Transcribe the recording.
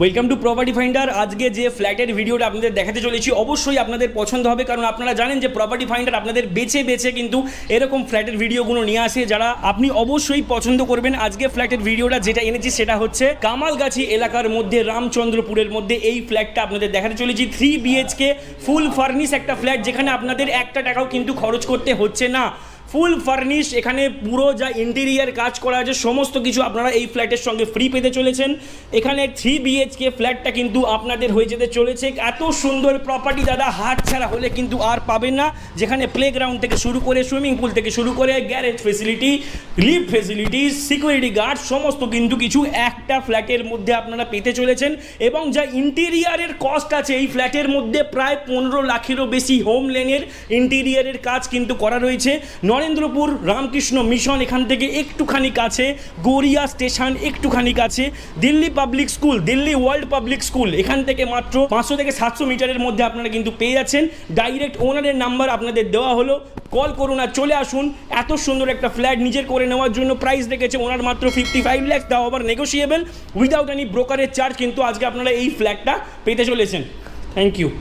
Welcome to property finder আজকে যে ফ্ল্যাটের ভিডিওটা আপনাদের দেখাতে চলেছি, অবশ্যই আপনাদের পছন্দ হবে, কারণ আপনারা জানেন যে প্রপার্টি ফাইন্ডার আপনাদের বেছে বেছে কিন্তু এরকম ফ্ল্যাটের ভিডিওগুলো নিয়ে আসে, যারা আপনি অবশ্যই পছন্দ করবেন। আজকে ফ্ল্যাটের ভিডিওটা যেটা এনেছি সেটা হচ্ছে কামালগাছি এলাকার মধ্যে, রামচন্দ্রপুরের মধ্যে এই ফ্ল্যাটটা আপনাদের দেখাতে চলেছি। থ্রি বিএইচকে ফুল ফার্নিশ একটা ফ্ল্যাট যেখানে আপনাদের একটা টাকাও কিন্তু খরচ করতে হচ্ছে না। ফুল ফার্নিশ, এখানে পুরো যা ইন্টেরিয়ার কাজ করা আছে, সমস্ত কিছু আপনারা এই ফ্ল্যাটের সঙ্গে ফ্রি পেতে চলেছেন। এখানে থ্রি বিএইচকে ফ্ল্যাটটা কিন্তু আপনাদের হয়ে যেতে চলেছে। এত সুন্দর প্রপার্টি দাদা, হাত ছাড়া হলে কিন্তু আর পাবেন না। যেখানে প্লেগ্রাউন্ড থেকে শুরু করে সুইমিং পুল থেকে শুরু করে garage facility lift facility security guard সমস্ত কিন্তু কিছু একটা ফ্ল্যাটের মধ্যে আপনারা পেতে চলেছেন। এবং যা ইন্টেরিয়ারের কস্ট আছে, এই ফ্ল্যাটের মধ্যে প্রায় পনেরো লাখেরও বেশি হোম লেনের ইন্টেরিয়ারের কাজ কিন্তু করা রয়েছে। নরেন্দ্রপুর রামকৃষ্ণ মিশন এখান থেকে একটুখানি কাছে, গড়িয়া স্টেশন একটুখানি কাছে, Delhi public school, Delhi world public school, এখান থেকে মাত্র পাঁচশো থেকে সাতশো মিটারের মধ্যে আপনারা কিন্তু পেয়ে যাচ্ছেন। ডাইরেক্ট ওনারের নাম্বার আপনাদের দেওয়া হলো। কল করুন আর চলে আসুন। এত সুন্দর একটা ফ্ল্যাট নিজের করে নেওয়ার জন্য প্রাইস রেখেছে। ওনার মাত্র ফিফটি ফাইভ ল্যাক্স তাও আবার নেগোসিয়েবল উইদাউট এনি ব্রোকারের চার্জ কিন্তু আজকে আপনারা এই ফ্ল্যাটটা পেতে চলেছেন। Thank you